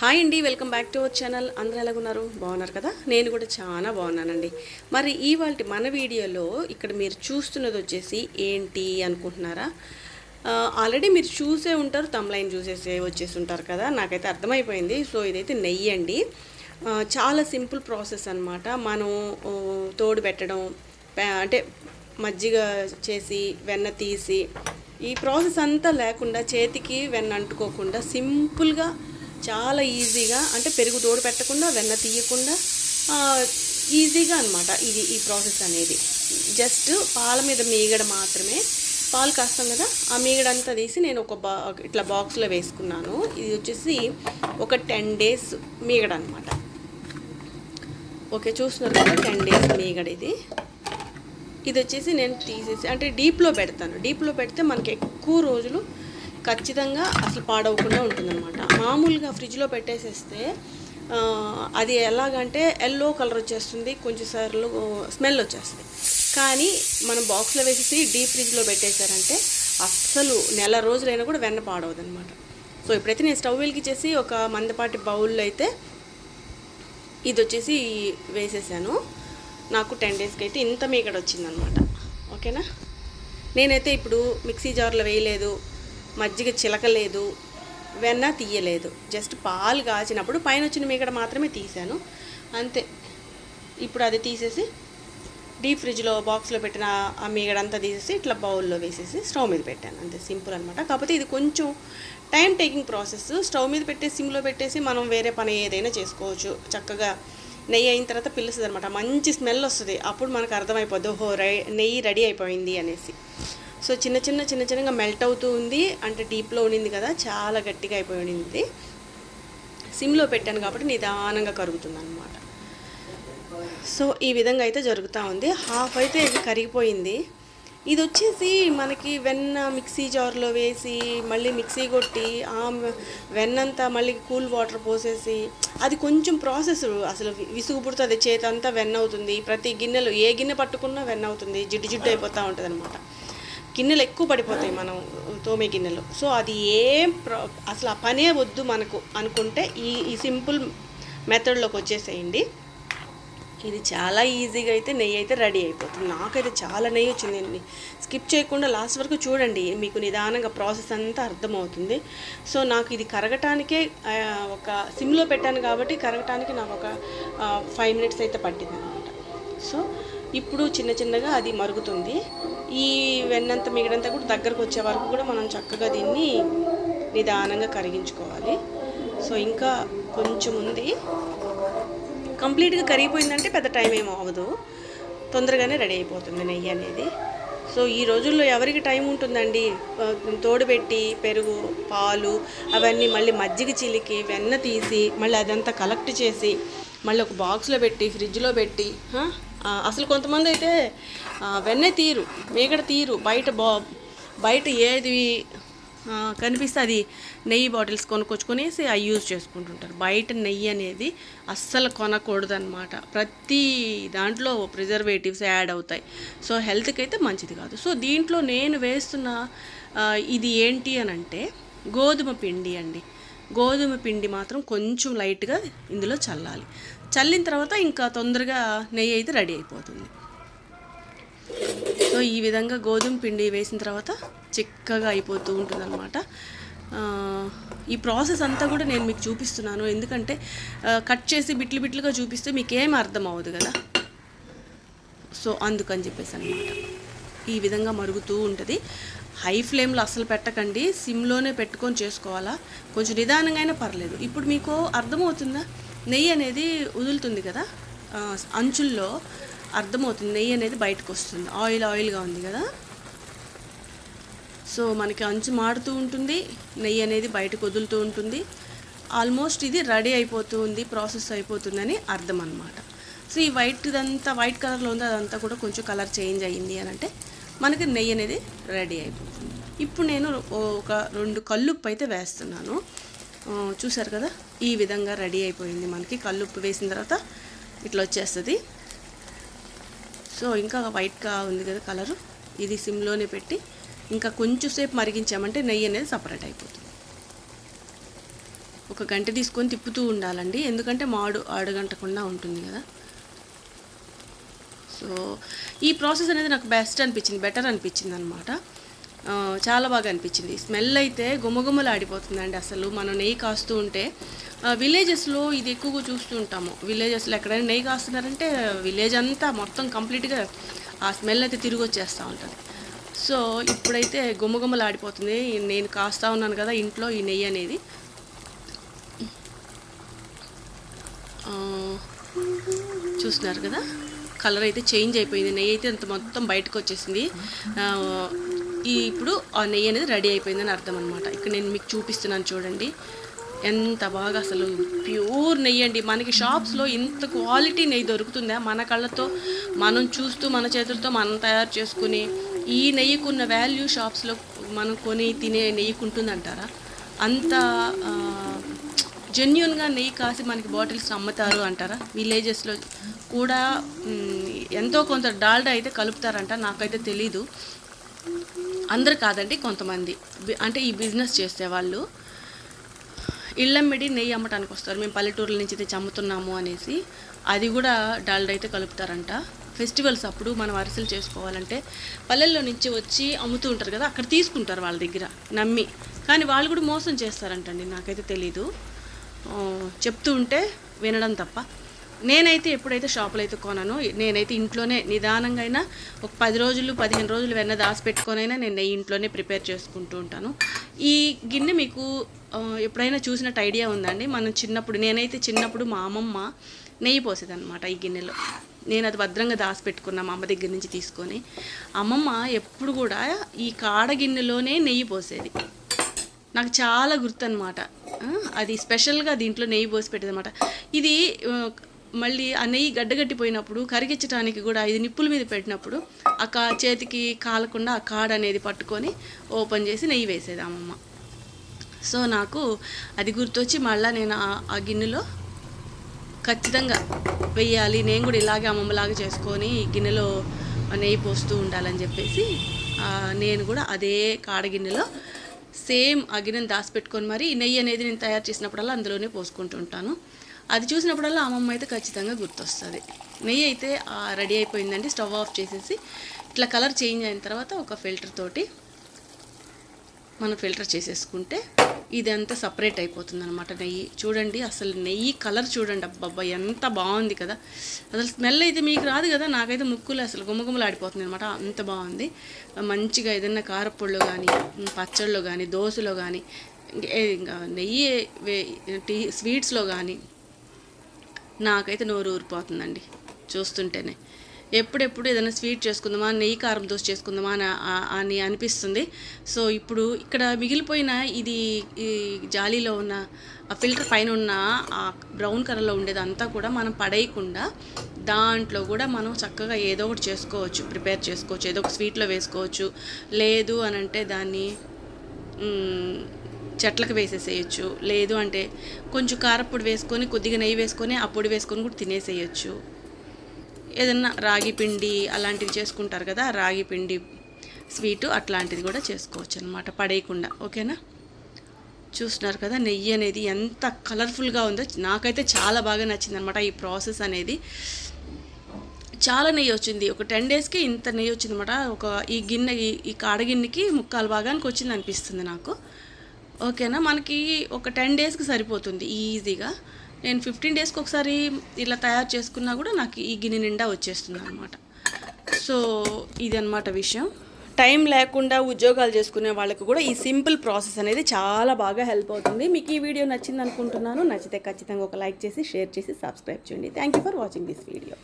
Hi అండి welcome back to our channel. అందరూ ఎలాగున్నారు? బాగున్నారు కదా? నేను కూడా చాలా బాగున్నానండి. మరి ఇవాళ మన వీడియోలో ఇక్కడ మీరు చూస్తున్నది వచ్చేసి ఏంటి అనుకుంటున్నారా? ఆల్రెడీ మీరు చూసే ఉంటారు తమ్లైన్ చూసేసే వచ్చేసి ఉంటారు కదా? నాకైతే అర్థమైపోయింది. సో ఇదైతే నెయ్యి అండి. చాలా సింపుల్ ప్రాసెస్ అనమాట మనం తోడు పెట్టడం అంటే మజ్జిగ చేసి వెన్న తీసి ఈ ప్రాసెస్ అంతా లేకుండా చేతికి వెన్న అంటుకోకుండా సింపుల్గా చాలా ఈజీగా అంటే పెరుగు తోడు పెట్టకుండా వెన్న తీయకుండా ఈజీగా అనమాట ఇది ఈ ప్రాసెస్ అనేది. జస్ట్ పాల మీద మీగడ మాత్రమే. పాలు కాస్తాం కదా ఆ మీగడ అంతా తీసి నేను ఒక బా ఇట్లా బాక్స్లో వేసుకున్నాను. ఇది వచ్చేసి ఒక టెన్ డేస్ మీగడ అనమాట ఓకే చూస్తున్నారు కదా టెన్ డేస్ మీగడ ఇది. ఇది వచ్చేసి నేను తీసేసి అంటే డీప్లో పెడతాను. డీప్లో పెడితే మనకి ఎక్కువ రోజులు ఖచ్చితంగా అసలు పాడవకుండా ఉంటుందన్నమాట. మామూలుగా ఫ్రిడ్జ్లో పెట్టేసేస్తే అది ఎలాగంటే ఎల్లో కలర్ వచ్చేస్తుంది కొంచెం సార్లు స్మెల్ వచ్చేస్తుంది. కానీ మనం బాక్స్లో వేసేసి డీప్ ఫ్రిడ్జ్లో పెట్టేశారంటే అస్సలు నెల రోజులైనా కూడా వెన్న పాడవదనమాట సో ఇప్పుడైతే నేను స్టవ్ వెలిగించేసి ఒక మందపాటి బౌల్లో అయితే ఇది వచ్చేసి వేసేసాను. నాకు టెన్ డేస్కి అయితే ఇంత మీకడ వచ్చిందనమాట ఓకేనా? నేనైతే ఇప్పుడు మిక్సీ జార్లో వేయలేదు. మజ్జిగ చిలకలేదు వెన్న తీయలేదు. జస్ట్ పాలు కాచినప్పుడు పైన వచ్చిన మీగడ మాత్రమే తీసాను అంతే. ఇప్పుడు అది తీసేసి డీప్ ఫ్రిడ్జ్లో బాక్స్లో పెట్టిన ఆ మీగడంతా తీసేసి ఇట్లా బౌల్లో వేసేసి స్టవ్ మీద పెట్టాను. అంతే సింపుల్ అనమాట కాకపోతే ఇది కొంచెం టైం టేకింగ్ ప్రాసెస్. స్టవ్ మీద పెట్టే సిమ్లో పెట్టేసి మనం వేరే పని ఏదైనా చేసుకోవచ్చు. చక్కగా నెయ్యి అయిన తర్వాత పిలుస్తుంది అనమాట మంచి స్మెల్ వస్తుంది. అప్పుడు మనకు అర్థమైపోద్ది ఓహో నెయ్యి రెడీ అయిపోయింది అనేసి. సో చిన్న చిన్న చిన్న చిన్నగా మెల్ట్ అవుతూ ఉంది. అంటే డీప్లో ఉండింది కదా చాలా గట్టిగా అయిపోయి ఉండింది. సిమ్లో పెట్టాను కాబట్టి నిదానంగా కరుగుతుంది అనమాట సో ఈ విధంగా అయితే జరుగుతూ ఉంది. హాఫ్ అయితే ఇది కరిగిపోయింది. ఇది వచ్చేసి మనకి వెన్న మిక్సీ జార్లో వేసి మళ్ళీ మిక్సీ కొట్టి ఆ వెన్నంతా మళ్ళీ కూల్ వాటర్ పోసేసి అది కొంచెం ప్రాసెస్ అసలు విసుగు పుడుతుంది చేతంతా అంతా వెన్న అవుతుంది. ప్రతి గిన్నెలో ఏ గిన్నె పట్టుకున్నా వెన్న అవుతుంది. జిడ్డు జిడ్డు అయిపోతూ ఉంటుంది అనమాట గిన్నెలు ఎక్కువ పడిపోతాయి మనం తోమే గిన్నెలు. సో అది ఏం అసలు ఆ పనే వద్దు మనకు అనుకుంటే ఈ ఈ సింపుల్ మెథడ్లోకి వచ్చేసేయండి. ఇది చాలా ఈజీగా అయితే నెయ్యి అయితే రెడీ అయిపోతుంది. నాకైతే చాలా నెయ్యి వచ్చిందండి స్కిప్ చేయకుండా లాస్ట్ వరకు చూడండి. మీకు నిదానంగా ప్రాసెస్ అంతా అర్థమవుతుంది. సో నాకు ఇది కరగటానికే ఒక సిమ్లో పెట్టాను కాబట్టి కరగటానికి నాకు ఒక ఫైవ్ మినిట్స్ అయితే పట్టింది అనమాట సో ఇప్పుడు చిన్న చిన్నగా అది మరుగుతుంది. ఈ వెన్నంత మిగడంతా కూడా దగ్గరకు వచ్చే వరకు కూడా మనం చక్కగా దీన్ని నిదానంగా కరిగించుకోవాలి. సో ఇంకా కొంచెం ఉంది. కంప్లీట్గా కరిగిపోయిందంటే పెద్ద టైం ఏమో అవ్వదు. తొందరగానే రెడీ అయిపోతుంది నెయ్యి అనేది. సో ఈ రోజుల్లో ఎవరికి టైం ఉంటుందండి? తోడుబెట్టి తోడుపెట్టి పెరుగు పాలు అవన్నీ మళ్ళీ మజ్జిగ చిలికి వెన్న తీసి మళ్ళీ అదంతా కలెక్ట్ చేసి మళ్ళీ ఒక బాక్స్లో పెట్టి ఫ్రిడ్జ్లో పెట్టి అసలు కొంతమంది అయితే వెన్నె తీరు మేకడ తీరు బయట బా బయట ఏది కనిపిస్తే అది నెయ్యి బాటిల్స్ కొనుక్కొచ్చుకొనేసి అవి యూజ్ చేసుకుంటుంటారు. బయట నెయ్యి అనేది అస్సలు కొనకూడదనమాట ప్రతి దాంట్లో ప్రిజర్వేటివ్స్ యాడ్ అవుతాయి. సో హెల్త్కి అయితే మంచిది కాదు. సో దీంట్లో నేను వేస్తున్న ఇది ఏంటి అని అంటే గోధుమ పిండి అండి. గోధుమ పిండి మాత్రం కొంచెం లైట్గా ఇందులో చల్లాలి. చల్లిన తర్వాత ఇంకా తొందరగా నెయ్యి అయితే రెడీ అయిపోతుంది. సో ఈ విధంగా గోధుమ పిండి వేసిన తర్వాత చిక్కగా అయిపోతూ ఉంటుందన్నమాట. ఈ ప్రాసెస్ అంతా కూడా నేను మీకు చూపిస్తున్నాను. ఎందుకంటే కట్ చేసి బిట్లు బిట్లుగా చూపిస్తే మీకు ఏం అర్థం అవ్వదు కదా. సో అందుకని చెప్పేసి అనమాట ఈ విధంగా మరుగుతూ ఉంటుంది. హై ఫ్లేమ్లో అసలు పెట్టకండి. సిమ్లోనే పెట్టుకొని చేసుకోవాలా? కొంచెం నిదానంగా అయినా పర్లేదు. ఇప్పుడు మీకు అర్థమవుతుందా? నెయ్యి అనేది వదులుతుంది కదా? అంచుల్లో అర్థమవుతుంది. నెయ్యి అనేది బయటకు వస్తుంది. ఆయిల్ ఆయిల్గా ఉంది కదా? సో మనకి అంచు మాడుతూ ఉంటుంది. నెయ్యి అనేది బయటకు వదులుతూ ఉంటుంది. ఆల్మోస్ట్ ఇది రెడీ అయిపోతూ ఉంది ప్రాసెస్ అయిపోతుందని అర్థం అనమాట సో ఈ వైట్ ఇదంతా వైట్ కలర్లో ఉంది. అదంతా కూడా కొంచెం కలర్ చేంజ్ అయ్యింది అని అంటే మనకి నెయ్యి అనేది రెడీ అయిపోతుంది. ఇప్పుడు నేను ఒక రెండు కల్లుప్పు అయితే వేస్తున్నాను. చూసారు కదా? ఈ విధంగా రెడీ అయిపోయింది మనకి. కల్లుప్పు వేసిన తర్వాత ఇట్లా వచ్చేస్తుంది. సో ఇంకా వైట్గా ఉంది కదా కలరు? ఇది సిమ్లోనే పెట్టి ఇంకా కొంచెం సేపు మరిగించామంటే నెయ్యి అనేది సపరేట్ అయిపోతుంది. ఒక గంట తీసుకొని తిప్పుతూ ఉండాలండి. ఎందుకంటే మాడు ఆడగంటకుండా ఉంటుంది కదా? సో ఈ ప్రాసెస్ అనేది నాకు బెస్ట్ అనిపించింది బెటర్ అనిపించింది అనమాట చాలా బాగా అనిపించింది. స్మెల్ అయితే గుమగుమలు ఆడిపోతుందండి అసలు. మనం నెయ్యి కాస్తూ ఉంటే విలేజెస్లో ఇది ఎక్కువగా చూస్తూ ఉంటాము. విలేజెస్లో ఎక్కడైనా నెయ్యి కాస్తున్నారంటే విలేజ్ అంతా మొత్తం కంప్లీట్గా ఆ స్మెల్ అయితే తిరిగి వచ్చేస్తూ ఉంటుంది. సో ఇప్పుడైతే గుమగుమలు ఆడిపోతుంది నేను కాస్తా ఉన్నాను కదా ఇంట్లో ఈ నెయ్యి అనేది. చూస్తున్నారు కదా? కలర్ అయితే చేంజ్ అయిపోయింది. నెయ్యి అయితే అంత మొత్తం బయటకు వచ్చేసింది. ఈ ఇప్పుడు ఆ నెయ్యి అనేది రెడీ అయిపోయిందని అర్థం అనమాట ఇక్కడ నేను మీకు చూపిస్తున్నాను చూడండి. ఎంత బాగా అసలు ప్యూర్ నెయ్యి అండి. మనకి షాప్స్లో ఇంత క్వాలిటీ నెయ్యి దొరుకుతుందా? మన కళ్ళతో మనం చూస్తూ మన చేతులతో మనం తయారు చేసుకుని ఈ నెయ్యికున్న వాల్యూ షాప్స్లో మనం కొని తినే నెయ్యికి ఉంటుందంటారా అంత జెన్యున్గా నెయ్యి కాసి మనకి బాటిల్స్ అమ్ముతారు అంటారా? విలేజెస్లో కూడా ఎంతో కొంత డాల్డా అయితే కలుపుతారంట నాకైతే తెలీదు. అందరు కాదండి కొంతమంది. అంటే ఈ బిజినెస్ చేసేవాళ్ళు ఇళ్ళమ్మిడి నెయ్యి అమ్మటానికి వస్తారు. మేము పల్లెటూరుల నుంచి తెచ్చి అమ్ముతున్నాము అనేసి. అది కూడా డాల్డా అయితే కలుపుతారంట. ఫెస్టివల్స్ అప్పుడు మనం అరిసెలు చేసుకోవాలంటే పల్లెల్లో నుంచి వచ్చి అమ్ముతూ ఉంటారు కదా అక్కడ తీసుకుంటారు వాళ్ళ దగ్గర నమ్మి. కానీ వాళ్ళు కూడా మోసం చేస్తారంటండి నాకైతే తెలీదు. చెప్తూ ఉంటే వినడం తప్ప. నేనైతే ఎప్పుడైతే షాపులో అయితే కొనను నేనైతే ఇంట్లోనే నిదానంగా అయినా ఒక పది రోజులు పదిహేను రోజులు వెన్న దాచి పెట్టుకొనైనా నేను నెయ్యి ఇంట్లోనే ప్రిపేర్ చేసుకుంటూ ఉంటాను. ఈ గిన్నె మీకు ఎప్పుడైనా చూసినట్టు ఐడియా ఉందండి మనం చిన్నప్పుడు నేనైతే చిన్నప్పుడు మా అమ్మమ్మ నెయ్యి పోసేదనమాట ఈ గిన్నెలో. నేను అది భద్రంగా దాచి పెట్టుకున్నా మా అమ్మ దగ్గర నుంచి తీసుకొని. అమ్మమ్మ ఎప్పుడు కూడా ఈ కాడ గిన్నెలోనే నెయ్యి పోసేది. నాకు చాలా గుర్తు అనమాట అది స్పెషల్గా దీంట్లో నెయ్యి పోసి పెట్టేది అనమాట ఇది మళ్ళీ ఆ నెయ్యి గడ్డగట్టిపోయినప్పుడు కరిగించడానికి కూడా ఇది నిప్పుల మీద పెట్టినప్పుడు ఆ కా చేతికి కాలకుండా ఆ కాడ అనేది పట్టుకొని ఓపెన్ చేసి నెయ్యి వేసేది అమ్మమ్మ. సో నాకు అది గుర్తొచ్చి మళ్ళీ నేను ఆ- గిన్నెలో ఖచ్చితంగా వెయ్యాలి నేను కూడా ఇలాగే అమ్మమ్మలాగా చేసుకొని గిన్నెలో నెయ్యి పోస్తూ ఉండాలని చెప్పేసి నేను కూడా అదే కాడ గిన్నెలో సేమ్ ఆ దాచిపెట్టుకొని మరి నెయ్యి అనేది నేను తయారు చేసినప్పుడల్లా అందులోనే పోసుకుంటూ ఉంటాను అది చూసినప్పుడల్లా అమ్మమ్మ అయితే ఖచ్చితంగా గుర్తొస్తుంది. నెయ్యి అయితే రెడీ అయిపోయిందండి. స్టవ్ ఆఫ్ చేసేసి ఇట్లా కలర్ చేంజ్ అయిన తర్వాత ఒక ఫిల్టర్ తోటి మనం ఫిల్టర్ చేసేసుకుంటే ఇదంతా సపరేట్ అయిపోతుంది అనమాట నెయ్యి చూడండి అసలు నెయ్యి కలర్ చూడండి. అబ్బాబ్బా ఎంత బాగుంది కదా. అసలు స్మెల్ అయితే మీకు రాదు కదా. నాకైతే ముక్కులు అసలు గుమ్మగుమ్మలు ఆడిపోతుంది అనమాట అంత బాగుంది. మంచిగా ఏదైనా కారపొడిలో కానీ పచ్చళ్ళు కానీ దోశలో కానీ ఇంకా నెయ్యి వే- టీ స్వీట్స్లో కానీ నాకైతే నోరు ఊరిపోతుందండి. చూస్తుంటేనే. ఎప్పుడెప్పుడు ఏదైనా స్వీట్ చేసుకుందామా నెయ్యి కారం దోశ చేసుకుందామా అని అని అనిపిస్తుంది. సో ఇప్పుడు ఇక్కడ మిగిలిపోయిన ఇది ఈ జాలీలో ఉన్న ఆ ఫిల్టర్ పైన ఉన్న ఆ బ్రౌన్ కలర్లో ఉండేది అంతా కూడా మనం పడేయకుండా దాంట్లో కూడా మనం చక్కగా ఏదో ఒకటి చేసుకోవచ్చు ప్రిపేర్ చేసుకోవచ్చు. ఏదో ఒక స్వీట్లో వేసుకోవచ్చు. లేదు అని అంటే దాన్ని చెట్లకు వేసేసేయచ్చు. లేదు అంటే కొంచెం కారపొడి వేసుకొని కొద్దిగా నెయ్యి వేసుకొని ఆ పొడి వేసుకొని కూడా తినేసేయచ్చు. ఏదన్నా రాగి పిండి అలాంటివి చేసుకుంటారు కదా రాగి పిండి స్వీటు అట్లాంటిది కూడా చేసుకోవచ్చు అనమాట పడేయకుండా. ఓకేనా? చూస్తున్నారు కదా నెయ్యి అనేది ఎంత కలర్ఫుల్గా ఉందో నాకైతే చాలా బాగా నచ్చింది అనమాట ఈ ప్రాసెస్ అనేది. చాలా నెయ్యి వచ్చింది ఒక టెన్ డేస్కి ఇంత నెయ్యి వచ్చింది అనమాట ఒక ఈ గిన్నె ఈ- కాడగిన్నెకి ముక్కాలు భాగానికి వచ్చింది అనిపిస్తుంది నాకు. ఓకేనా? మనకి ఒక టెన్ డేస్కి సరిపోతుంది ఈజీగా. నేను ఫిఫ్టీన్ డేస్కి ఒకసారి ఇలా తయారు చేసుకున్నా కూడా నాకు ఈ గిన్నె నిండా వచ్చేస్తుంది అనమాట సో ఇది అనమాట విషయం. టైం లేకుండా ఉద్యోగాలు చేసుకునే వాళ్ళకు కూడా ఈ సింపుల్ ప్రాసెస్ అనేది చాలా బాగా హెల్ప్ అవుతుంది. మీకు ఈ వీడియో నచ్చింది అనుకుంటున్నాను నచ్చితే ఖచ్చితంగా ఒక లైక్ చేసి షేర్ చేసి సబ్స్క్రైబ్ చేయండి. Thank you for watching this video